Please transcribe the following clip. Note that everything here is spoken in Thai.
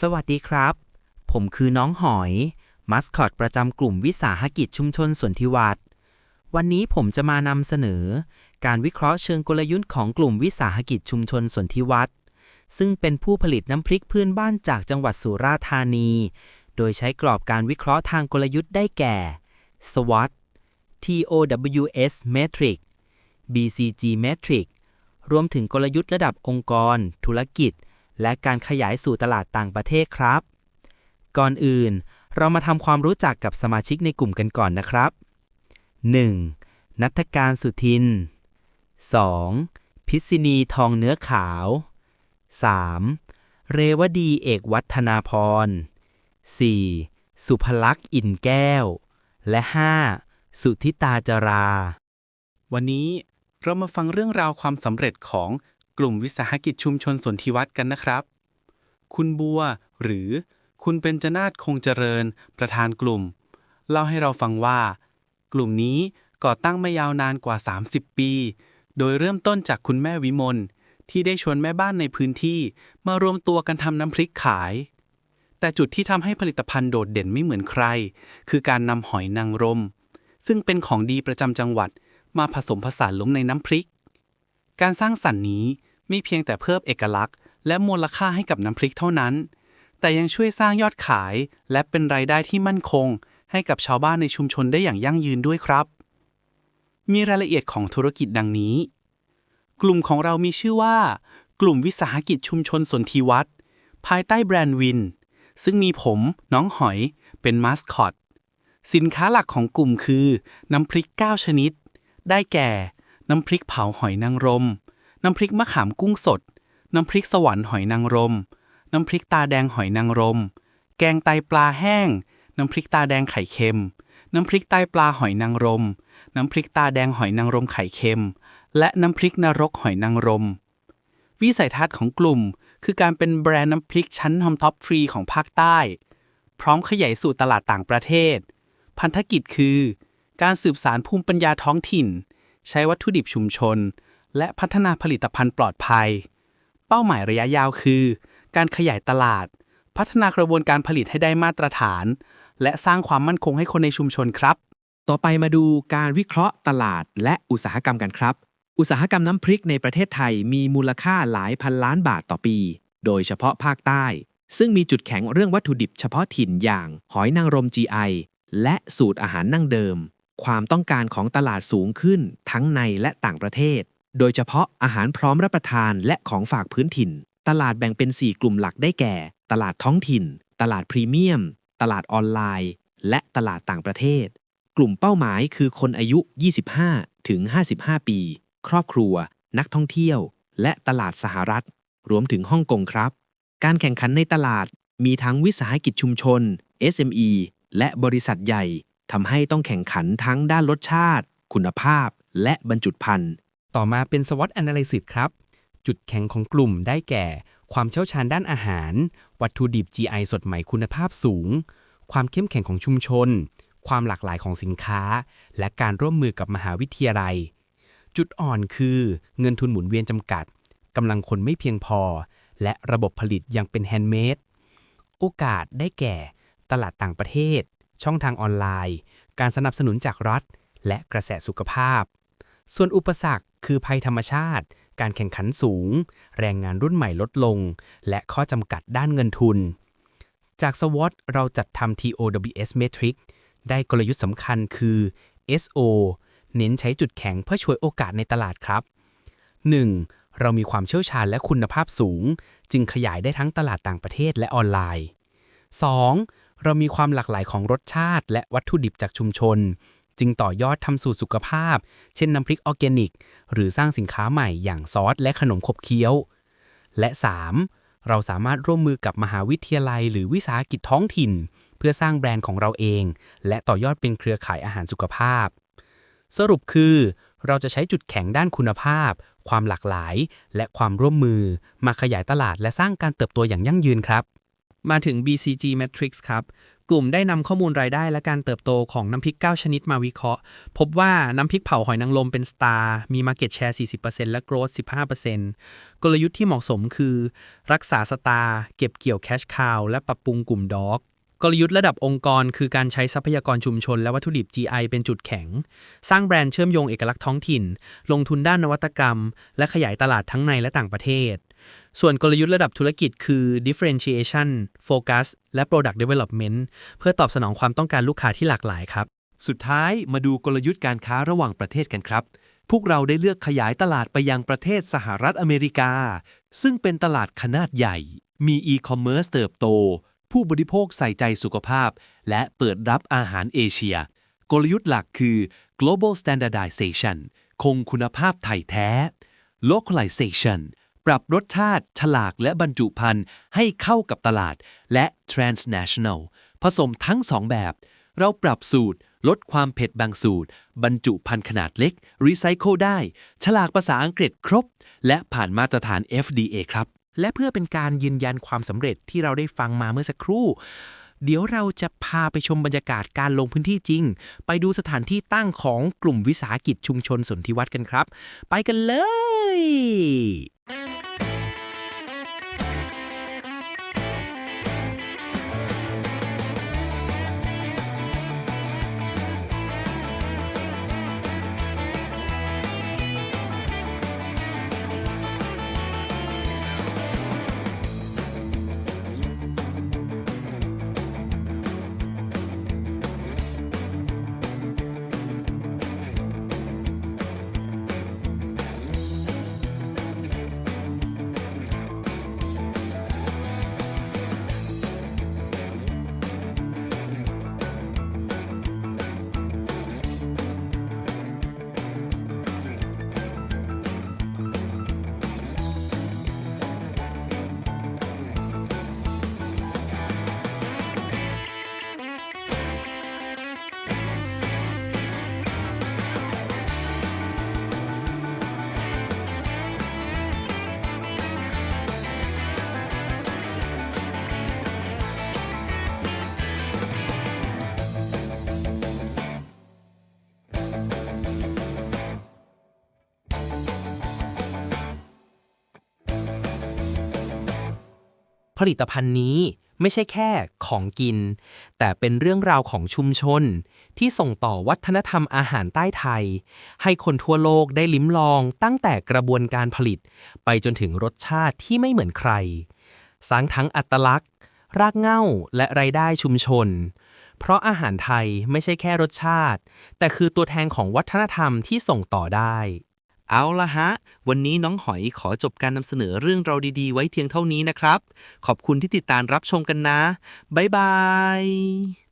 สวัสดีครับ ผมคือน้องหอย มัสคอตประจำกลุ่มวิสาหกิจชุมชนสวนทิวัตวันนี้ผมจะมานำเสนอ การวิเคราะห์เชิงกลยุทธ์ของกลุ่มวิสาหกิจชุมชนสวนทิวัตซึ่งเป็นผู้ผลิตน้ำพริกพื้นบ้านจากจังหวัดสุราษฎร์ธานี โดยใช้กรอบการวิเคราะห์ทางกลยุทธ์ได้แก่ SWOT TOWS Metric BCG Metric รวมถึงกลยุทธ์ระดับองค์กร ธุรกิจ และการขยายสู่ตลาดต่างประเทศครับ ก่อนอื่น เรามาทำความรู้จักกับสมาชิกในกลุ่มกันก่อนนะครับ 1. นัฐการสุทิน 2. พิษณีทองเนื้อขาว 3. เรวดีเอกวัฒนาพร 4. สุภลักษ์อินแก้ว และ 5. สุธิตาจรา วันนี้เรามาฟังเรื่องราวความสำเร็จของ กลุ่มวิสาหกิจชุมชนสนธิวัฒน์กันนะครับ คุณบัว หรือคุณเบญจนาถคงเจริญ ประธานกลุ่ม เล่าให้เราฟังว่า กลุ่มนี้ก่อตั้งมายาวนานกว่า 30 ปี โดยเริ่มต้นจากคุณแม่วิมลที่ได้ชวนแม่บ้านในพื้นที่มารวมตัวกันทำน้ำพริกขาย แต่จุดที่ทำให้ผลิตภัณฑ์โดดเด่นไม่เหมือนใคร คือการนำหอยนางรม ซึ่งเป็นของดีประจำจังหวัดมาผสมผสานลงในน้ำพริก การสร้างสรรค์นี้ ม่เพียงแต่เพิ่มเอกลักษณ์ และมูลค่าให้กับน้ำพริกเท่านั้น แต่ยังช่วยสร้างยอดขาย และเป็นรายได้ที่มั่นคง ให้กับชาวบ้านในชุมชนได้อย่างยั่งยืนด้วยครับ มีรายละเอียดของธุรกิจดังนี้ กลุ่มของเรามีชื่อว่า กลุ่มวิสาหกิจชุมชนสนธิวัฒน์ภายใต้แบรนด์วิน ซึ่งมีผม น้องหอย เป็นมาสคอต สินค้าหลักของกลุ่มคือ น้ำพริก 9 ชนิด ได้แก่ น้ำพริกเผาหอยนางรม น้ำพริกมะขามกุ้งสด น้ำพริกสวรรค์หอยนางรม น้ำพริกตาแดงหอยนางรม แกงไตปลาแห้ง น้ำพริกตาแดงไข่เค็ม น้ำพริกไตปลาหอยนางรม น้ำพริกตาแดงหอยนางรมไข่เค็ม และน้ำพริกนรกหอยนางรม วิสัยทัศน์ของกลุ่มคือการเป็นแบรนด์น้ำพริกชั้นทอมท็อปทรีของภาคใต้ พร้อมขยายสู่ตลาดต่างประเทศ พันธกิจคือ การสืบสารภูมิปัญญาท้องถิ่น ใช้วัตถุดิบชุมชน และพัฒนาผลิตภัณฑ์ปลอดภัย เป้าหมายระยะยาวคือ การขยายตลาด พัฒนากระบวนการผลิตให้ได้มาตรฐาน และสร้างความมั่นคงให้คนในชุมชนครับ ต่อไปมาดูการวิเคราะห์ตลาดและอุตสาหกรรมกันครับ อุตสาหกรรมน้ำพริกในประเทศไทยมีมูลค่าหลายพันล้านบาทต่อปี โดยเฉพาะภาคใต้ ซึ่งมีจุดแข็งเรื่องวัตถุดิบเฉพาะถิ่นอย่างหอยนางรม GI และสูตรอาหารนั่งเดิม ความต้องการของตลาดสูงขึ้นทั้งในและต่างประเทศ โดยเฉพาะอาหารพร้อมรับประทานและของฝากพื้นถิ่น ตลาดแบ่งเป็น 4 กลุ่มหลักได้แก่ ตลาดท้องถิ่น ตลาดพรีเมียม ตลาดออนไลน์ และตลาดต่างประเทศ กลุ่มเป้าหมายคือคนอายุ 25 ถึง 55 ปี ครอบครัว นักท่องเที่ยว และตลาดสหรัฐ รวมถึงฮ่องกงครับ การแข่งขันในตลาดมีทั้งวิสาหกิจชุมชน SME และบริษัทใหญ่ทำให้ต้องแข่งขันทั้งด้านรสชาติ คุณภาพ และบรรจุภัณฑ์ ต่อมาเป็น SWOT Analysis ครับ จุดแข็งของกลุ่มได้แก่ ความเชี่ยวชาญด้านอาหาร วัตถุดิบ GI สดใหม่คุณภาพสูง ความเข้มแข็งของชุมชน ความหลากหลายของสินค้า และการร่วมมือกับมหาวิทยาลัย จุดอ่อนคือเงินทุนหมุนเวียนจำกัดกำลังคนไม่เพียงพอ และระบบผลิตยังเป็นแฮนด์เมดโอกาสได้แก่ ตลาดต่างประเทศ ช่องทางออนไลน์ การสนับสนุนจากรัฐ และกระแสสุขภาพ ส่วนอุปสรรค คือภัยธรรมชาติ การแข่งขันสูง แรงงานรุ่นใหม่ลดลง และข้อจำกัดด้านเงินทุน จาก SWOT เราจัดทำ TOWS Matrix ได้กลยุทธ์สำคัญคือ SO เน้นใช้จุดแข็งเพื่อช่วยโอกาสในตลาดครับ 1. เรามีความเชี่ยวชาญและคุณภาพสูง จึงขยายได้ทั้งตลาดต่างประเทศและออนไลน์ 2. เรามีความหลากหลายของรสชาติและวัตถุดิบจากชุมชน จึงต่อยอดทำสูตรสุขภาพ เช่นน้ำพริกออร์แกนิก หรือสร้างสินค้าใหม่อย่างซอสและขนมขบเคี้ยว และ 3. เราสามารถร่วมมือกับมหาวิทยาลัย หรือวิสาหกิจท้องถิ่น เพื่อสร้างแบรนด์ของเราเอง และต่อยอดเป็นเครือข่ายอาหารสุขภาพ สรุปคือ เราจะใช้จุดแข็งด้านคุณภาพ ความหลากหลาย และความร่วมมือ มาขยายตลาดและสร้างการเติบโตอย่างยั่งยืนครับมาถึง BCG Matrix ครับ กลุ่มได้นำข้อมูลรายได้และการเติบโตของน้ำพริก 9 ชนิดมาวิเคราะห์ พบว่าน้ำพริกเผาหอยนางรมเป็นสตาร์มี Market Share 40%และ Growth 15%กลยุทธ์ที่เหมาะสมคือ รักษาสตาร์เก็บเกี่ยวแคชคาวและปรับปรุงกลุ่มดอกกลยุทธ์ระดับองค์กรคือการใช้ทรัพยากรชุมชนและวัตถุดิบ GI เป็นจุดแข็ง สร้างแบรนด์เชื่อมโยงเอกลักษณ์ท้องถิ่น ลงทุนด้านนวัตกรรม และขยายตลาดทั้งในและต่างประเทศ ส่วนกลยุทธ์ระดับธุรกิจคือ differentiation focus และ product development เพื่อตอบสนองความต้องการลูกค้าที่หลากหลายครับ สุดท้ายมาดูกลยุทธ์การค้าระหว่างประเทศกันครับ พวกเราได้เลือกขยายตลาดไปยังประเทศสหรัฐอเมริกา ซึ่งเป็นตลาดขนาดใหญ่ มีอีคอมเมิร์ซเติบโต ผู้บริโภคใส่ใจสุขภาพ และเปิดรับอาหารเอเชีย กลยุทธ์หลักคือ global standardization คงคุณภาพไทยแท้ localization ปรับรสชาติ ฉลากและบรรจุภัณฑ์ให้เข้ากับตลาด และ transnational ผสมทั้งสองแบบ เราปรับสูตร ลดความเผ็ดบางสูตร บรรจุภัณฑ์ขนาดเล็ก รีไซเคิลได้ ฉลากภาษาอังกฤษครบ และผ่านมาตรฐาน FDA ครับ และเพื่อเป็นการยืนยันความสำเร็จที่เราได้ฟังมาเมื่อสักครู่เดี๋ยวเราจะพาไปชมบรรยากาศการลงพื้นที่จริง ไปดูสถานที่ตั้งของกลุ่มวิสาหกิจชุมชนสนธิวัฒน์กันครับ ไปกันเลย Thank you. ผลิตภัณฑ์นี้ไม่ใช่แค่ของกิน แต่เป็นเรื่องราวของชุมชน ที่ส่งต่อวัฒนธรรมอาหารใต้ไทย ให้คนทั่วโลกได้ลิ้มลองตั้งแต่กระบวนการผลิต ไปจนถึงรสชาติที่ไม่เหมือนใคร สร้างทั้งอัตลักษณ์ รากเหง้าและรายได้ชุมชน เพราะอาหารไทยไม่ใช่แค่รสชาติ แต่คือตัวแทนของวัฒนธรรมที่ส่งต่อได้ เอาละฮะ วันนี้น้องหอยขอจบการนำเสนอเรื่องเราดีๆ ไว้เพียงเท่านี้นะครับ ขอบคุณที่ติดตามรับชมกันนะ บ๊ายบาย